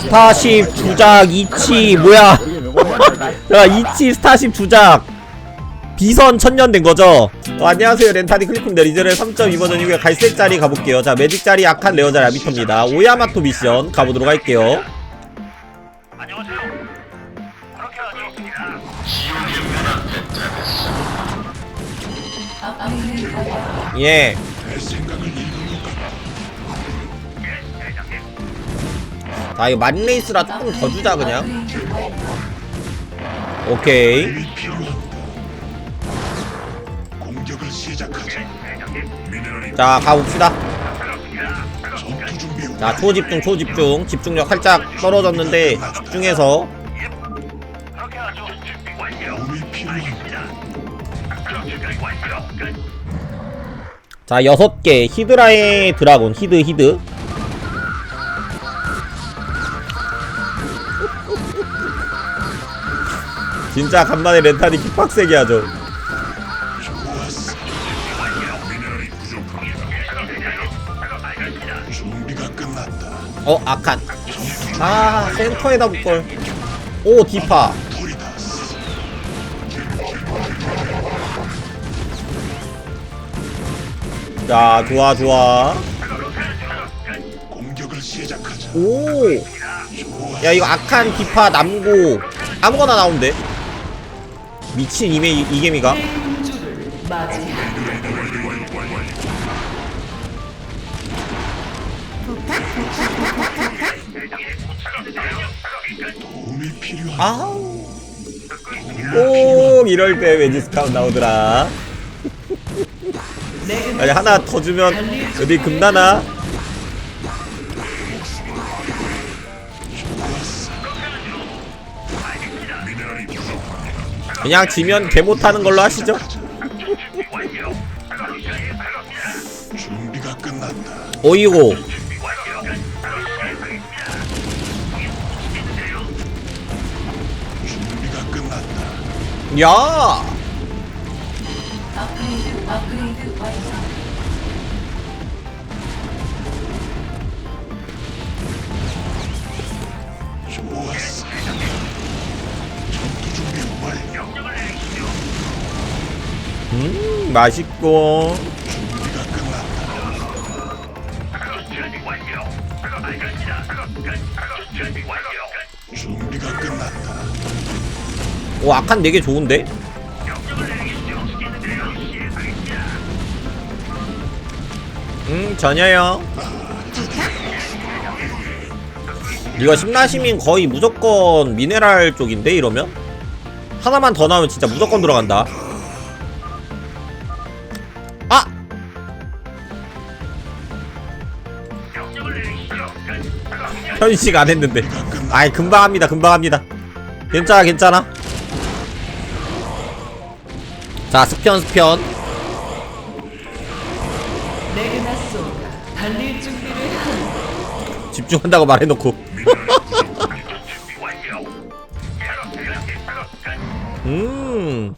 스타쉽 주작 이치 뭐야? 자 이치 스타쉽 주작. 비선 천년 된 거죠? 어, 안녕하세요. 렌타디 클리프입니다 리저렐 3.2 버전이고요 갈색 자리 가볼게요. 자 매직 자리 약한 레어 자리 아비터입니다. 오야마토 미션 가보도록 할게요. 예 자 이거 만레이스라 조금 더 주자 그냥. 오케이. 자 가봅시다. 자 초집중 초집중. 집중력 살짝 떨어졌는데 집중해서. 자 여섯 개. 히드라의 드라곤. 히드 히드 진짜 간만에 렌탈이 킥박세게 하죠. 어 아칸 아 센터에다 붙걸 오 디파. 자 좋아 좋아. 오야 이거 아칸 디파 남고 아무거나 나온대 미친 이메 이게미가? 꼭 이럴 때 왠지 스카웃 나오더라. 아니 하나 더 주면 어디 금나나 그냥 지면 개 못하는 걸로 하시죠 준비가 끝났다. 오이고 준비가 끝났다. 야 좋았어. 음, 맛있고. 오 아칸 되게 좋은데? 음 전혀요. 이거 심나시민 거의 무조건 미네랄 쪽인데 이러면? 하나만 더 나오면 진짜 무조건 들어간다 현식 안 했는데. 아이 금방 합니다 금방 합니다. 괜찮아 괜찮아. 자 스편 스편 집중한다고 말해놓고. 완료. 음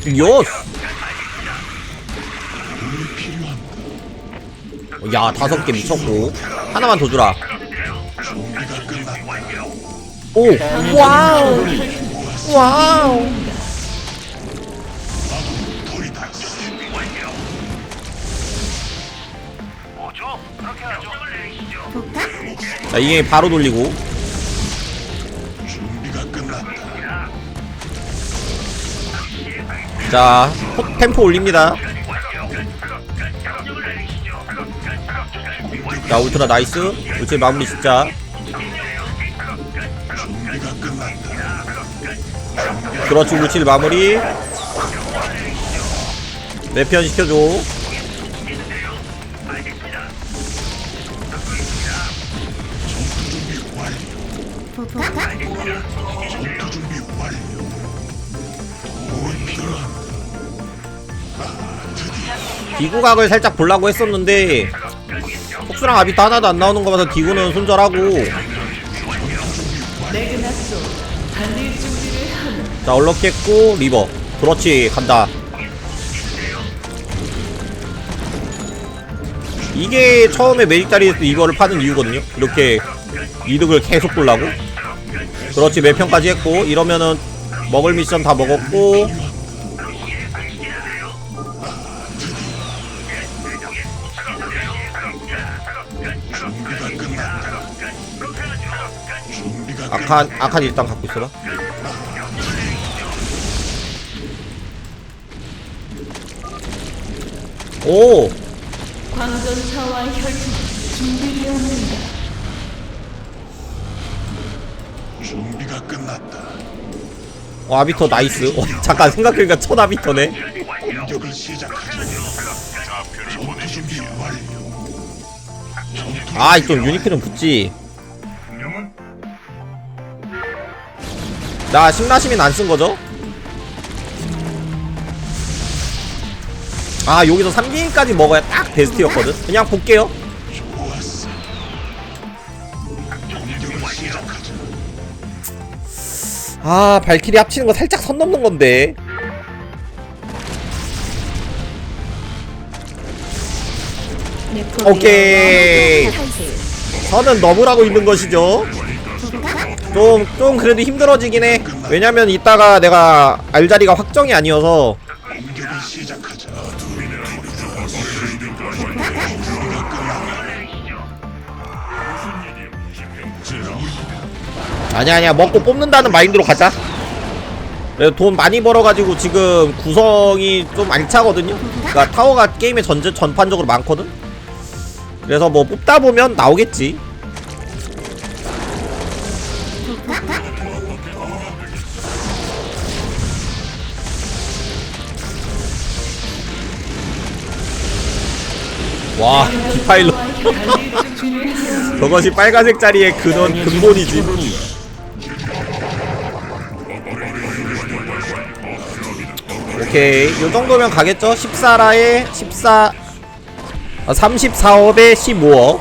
필요합니다. 야 다섯 개 미쳤고 하나만 더 주라. 오 와우 와우. 자 이게 바로 돌리고 자 포- 템포 올립니다. 자 울트라 나이스. 울트라 마무리 진짜. 그렇지 울칠 마무리. 매편 시켜줘. 전투 준비 완료. 디구각을 살짝 보려고 했었는데 폭수랑 아비타 하나도 안 나오는 거 봐서 디구는 손절하고. 자 얼럭했고 리버. 그렇지 간다. 이게 처음에 매직 자리에서 이거를 파는 이유거든요. 이렇게 이득을 계속 보려고. 그렇지 몇 평까지 했고 이러면은 먹을 미션 다 먹었고 아칸 아칸 일단 갖고 있어라 오 광전사와 혈통 준비되었는가? 끝- 준비가 끝났다. 어, 아비터 나이스 어, 잠깐 생각해보니까 첫 아비터네 공격을 시작하자. 전투 준비 완료. 아좀 유니크는 붙지 나 신라시민 안 쓴 거죠? 아 여기서 3개인까지 먹어야 딱 베스트였거든? 그냥 볼게요. 아 발키리 합치는 거 살짝 선 넘는 건데. 오케이. 선은 넘으라고 있는 것이죠 좀, 좀 그래도 힘들어지긴 해. 왜냐면 이따가 내가 알자리가 확정이 아니어서. 아니야 아니야. 먹고 뽑는다는 마인드로 가자. 돈 많이 벌어가지고 지금 구성이 좀 알차거든요. 그니까 타워가 게임에 전제, 전판적으로 많거든? 그래서 뭐 뽑다 보면 나오겠지 와 디파일러 저것이 빨간색 자리의 근원 근본이지. 오케이 요 정도면 가겠죠? 14라에 14 아, 34업에 15업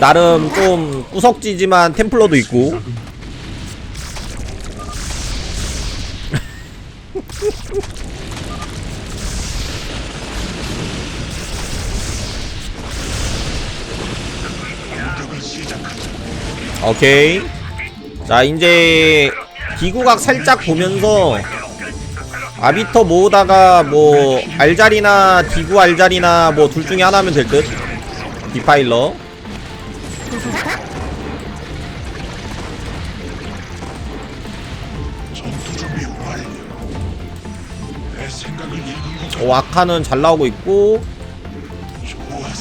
나름 좀 꾸석지지만 템플러도 있고 오케이. 자 이제 기구각 살짝 보면서 아비터 모으다가 뭐 알자리나 디구 알자리나 뭐 둘 중에 하나 하면 될 듯. 디파일러. 오 아카는 잘 나오고 있고.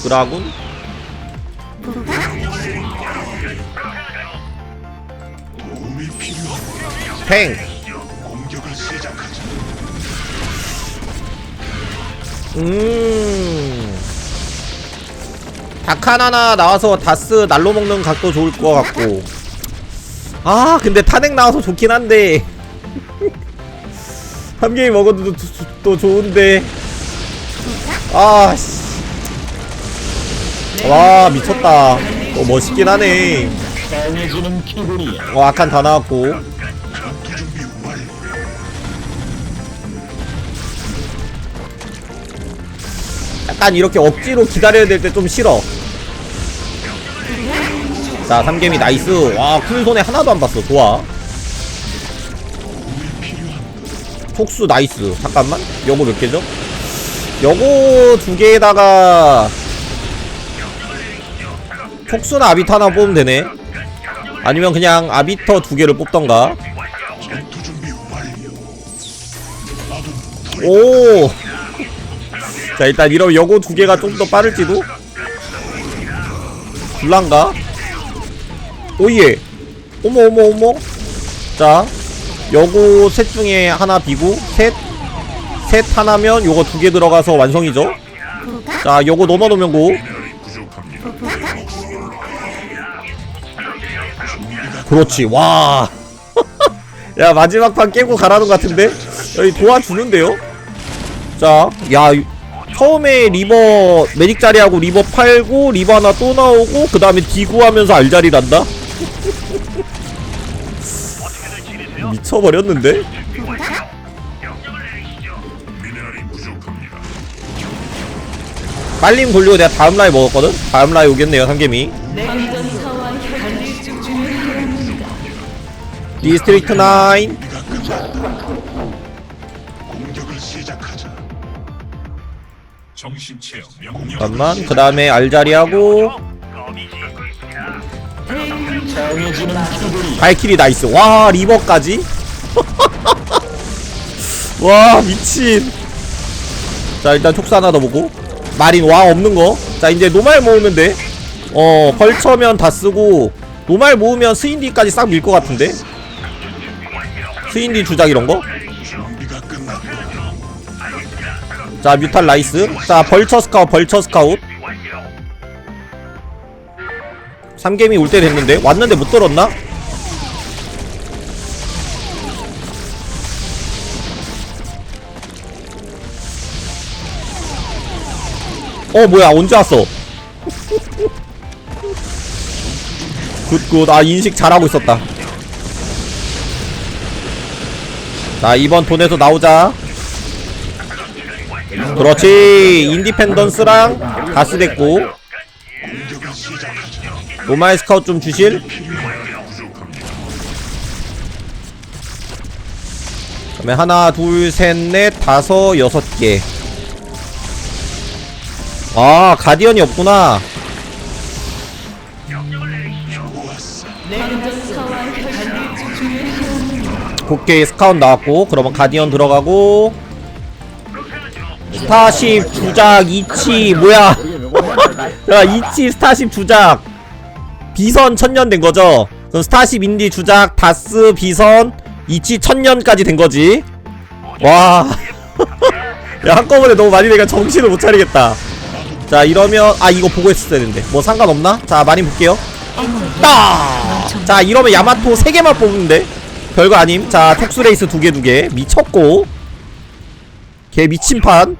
드라군 팽. 음. 닭한 하나 나와서 다스 날로 먹는 각도 좋을 것 같고. 아, 근데 탄핵 나와서 좋긴 한데. 한 개이 먹어도 또, 또- 또 좋은데. 아, 씨. 와, 미쳤다. 어, 멋있긴 하네. 어, 아칸 다 나왔고. 약간 이렇게 억지로 기다려야 될 때 좀 싫어. 자, 삼개미 나이스. 와, 큰 손에 하나도 안 봤어. 좋아. 촉수 나이스. 잠깐만. 요거 몇 개죠? 요거 두 개에다가 촉수나 아비터 하나 뽑으면 되네. 아니면 그냥 아비터 두 개를 뽑던가. 오. 자 일단 이러면 요거 두 개가 좀 더 빠를지도. 불란가? 오예. 어머 어머 어머. 자, 요거 셋 중에 하나 비고 셋. 셋 하나면 요거 두 개 들어가서 완성이죠. 자, 요거 넘어 놓으면 고. 그렇지. 와. 야 마지막 판 깨고 가라는 것 같은데 여기 도와주는데요 자, 야 이- 처음에 리버 매직 자리하고 리버 팔고 리버 하나 또 나오고 그 다음에 디구 하면서 알자리 란다 미쳐버렸는데 내리시죠. 미네랄이 부족합니다. 빨림 돌리고 내가 다음 라이 먹었거든? 다음 라이 오겠네요 준비해야 합니다. 디스트릭트 9 정신 체험 명령. 잠깐만 그 다음에 알자리하고. 발키리 나이스 와 리버까지 와 미친 자 일단 촉수 하나 더 보고 마린 와 없는 거 자 이제 노말 모으면 돼어 벌처면 다 쓰고 노말 모으면 스인디까지 싹 밀 것 같은데 스인디 주작 이런 거? 자 뮤탈 나이스. 자 벌처 스카웃 벌처 스카웃. 완료. 3게임이 올때 됐는데? 왔는데 못 들었나? 어 뭐야 언제 왔어? 굿굿. 아 인식 잘하고 있었다. 자 이번 돈에서 나오자 그렇지 인디펜던스랑 다스 됐고. 노마이 스카웃 좀 주실? 그러면 하나, 둘, 셋, 넷, 다섯, 여섯 개. 아, 가디언이 없구나. 곱게 스카웃 나왔고, 그러면 가디언 들어가고. 스타쉽 주작 이치 뭐야? 야 이치 스타쉽 주작 비선 천년 된 거죠? 그럼 스타쉽 인디 주작 다스 비선 이치 천년까지 된 거지? 와. 야 한꺼번에 너무 많이 되니까 정신을 못 차리겠다. 자 이러면 아 이거 보고 했었어야 되는데 뭐 상관없나? 자 많이 볼게요. 따! 자 이러면 야마토 3개만 뽑는데 별거 아님. 자 톡스레이스 두개두개 미쳤고 개 미친판.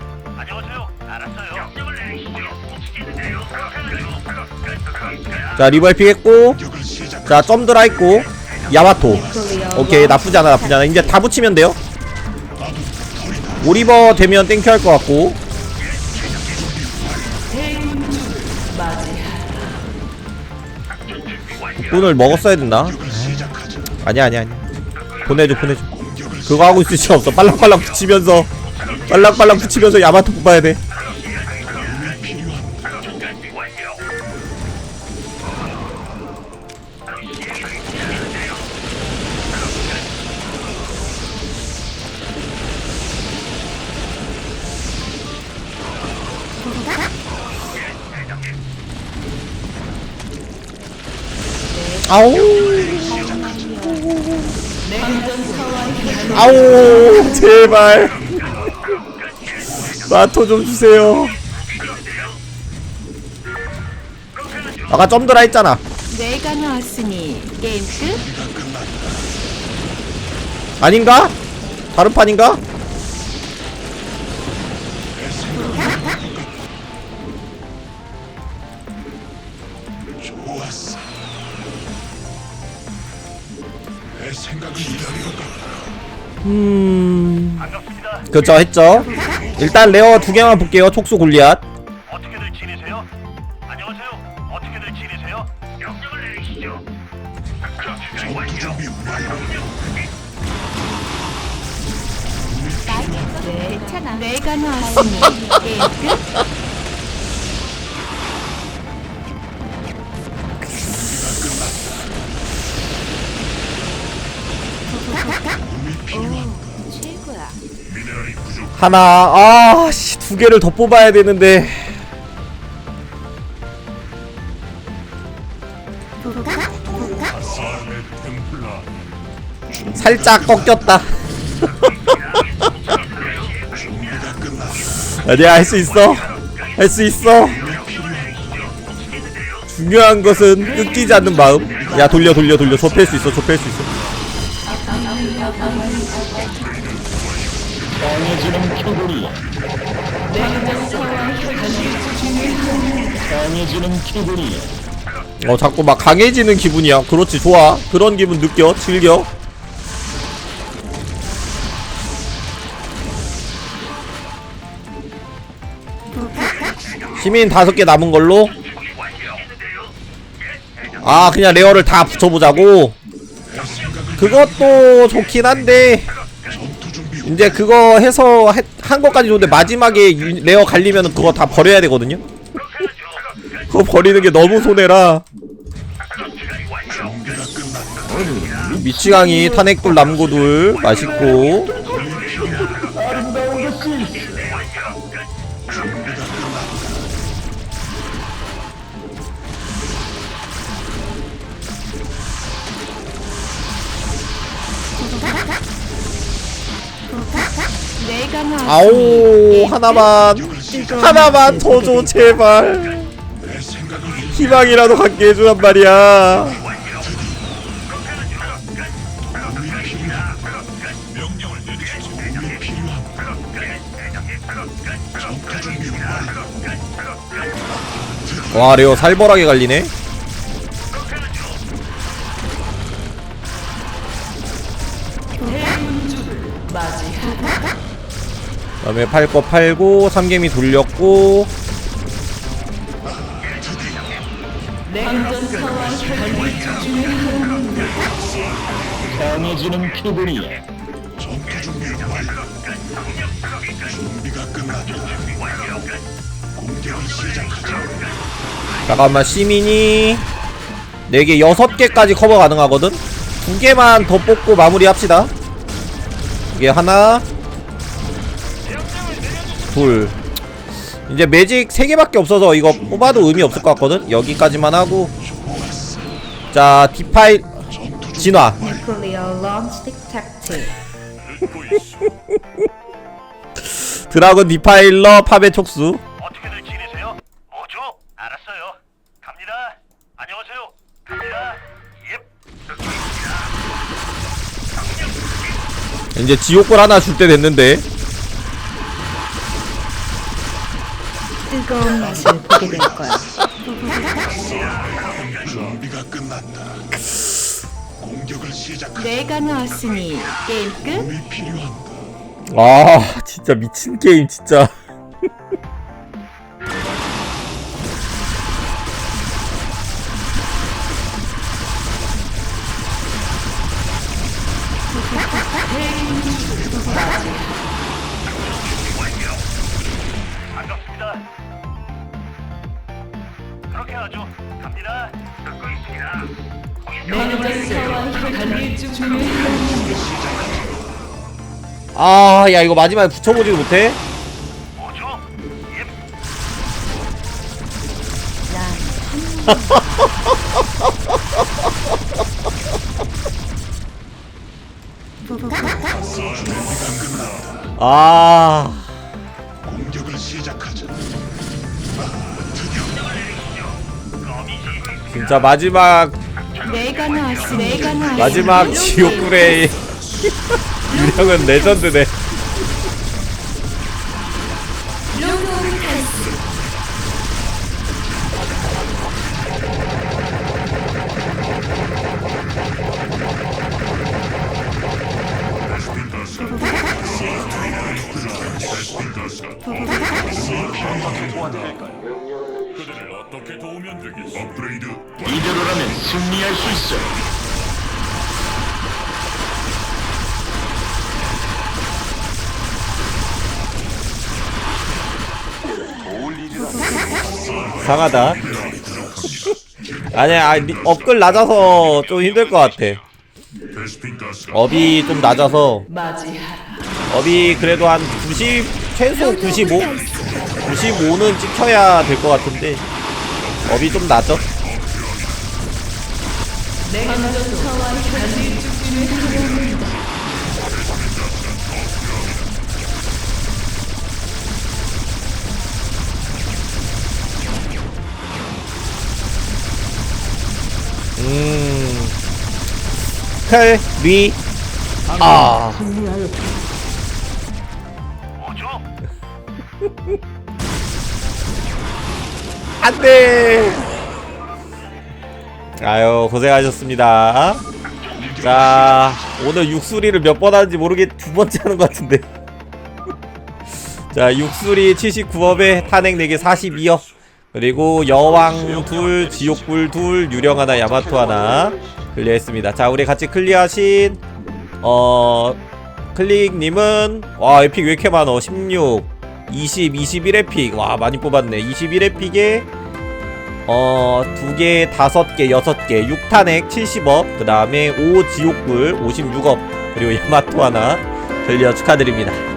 자 리버 피했고. 자 점드라 있고. 야마토. 오케이 나쁘지 않아 나쁘지 않아. 이제 다 붙이면 돼요. 오리버 되면 땡큐 할 것 같고. 돈을 먹었어야 된다. 아니야 아니야 아니야. 보내줘 보내줘. 그거 하고 있을 수 없어. 빨랑빨랑 붙이면서 빨랑빨랑 붙이면서 야마토 뽑아야 돼. 아우 아우 제발 마토 좀 주세요 아까 점드라 했잖아 내가 나왔으니 게임 끝? 아닌가? 다른 판인가? 좋았어. 내 생각을 기다리 고 반갑습니다. 그쵸 했죠 일단 레어 두 개만 볼게요 촉수 골리앗 어떻게들 지내세요? 안녕하세요. 어떻게들 지내세요? 명령을 내리시죠. 준비 완료. 완료. 괜찮아. 내가 나왔으니 하나 아씨 두 개를 더 뽑아야 되는데. 살짝 꺾였다. 아니야 할 수 있어. 할 수 있어. 중요한 것은 끊기지 않는 마음. 야 돌려 돌려 돌려. 좁힐 수 있어 좁힐 수 있어 광전사와 혈통을 준비해야 합니다. 어 자꾸 막 강해지는 기분이야. 그렇지 좋아. 그런 기분 느껴? 즐겨? 시민 다섯 개 남은 걸로? 아 그냥 레어를 다 붙여보자고? 그것도 좋긴 한데 이제 그거 해서 한 것까지 좋은데 마지막에 유- 레어 갈리면 그거 다 버려야 되거든요? 그거 버리는 게 너무 손해라. 미치광이 탄핵돌 남고둘. 맛있고 아오 게임 하나만 하나만 더 줘 제발. 희망이라도 갖게 해주란 말이야. 와 레오 살벌하게 갈리네 다음에 팔 거 팔고 삼개미 돌렸고 강해지는 기분이야. 전투 준비 완료. 준비가 끝났다. 공격을 시작하자. 잠깐만 시민이 4개 6개까지 커버 가능하거든? 두 개만 더 뽑고 마무리 합시다 이게 하나 둘 이제 매직 3개밖에 없어서 이거 뽑아도 의미 없을 것 같거든? 여기까지만 하고 자 디파일 진화. 드라곤 디파일러 파베 촉수 어떻게들 지내세요? 뭐죠? 알았어요. 갑니다. 안녕하세요. 갑니다. 예. 이제 지옥불 하나 줄 때 됐는데 뜨거운 맛을 보게 될 거야. 준비가 끝났다. 공격을 시작하자. 내가 나왔으니 게임 끝. 아 진짜 미친 게임 진짜 아 야 이거 마지막에 붙여보지도 못해? 예. 아 공격을 시작하자. 진짜 마지막 내가 나왔으니 내가 나왔으니 마지막 지옥불의 유령은 레전드네 상하다 아니야 아, 리- 업글 낮아서 좀 힘들 것 같아 업이 좀 낮아서. 업이 그래도 한 90, 최소 95? 95는 찍혀야 될 것 같은데 업이 좀 낮죠? 클, 리, 아... 뭐죠? 안돼. 아유 고생하셨습니다. 자 오늘 육수리를 몇 번 하는지 모르게 두 번째 하는 것 같은데. 자 육수리 79업에 탄핵 4개 42업 그리고 여왕 둘 지옥불 둘 유령 하나 야마토 하나 클리어했습니다 자 우리 같이 클리어하신 어 클릭님은 와 에픽 왜 이렇게 많어 16 20 21 에픽 와 많이 뽑았네 21 에픽에 어, 두 개, 다섯 개, 여섯 개, 6탄핵 70억, 그 다음에 5 지옥불 56억, 그리고 야마토 하나 클리어 축하드립니다. 컷!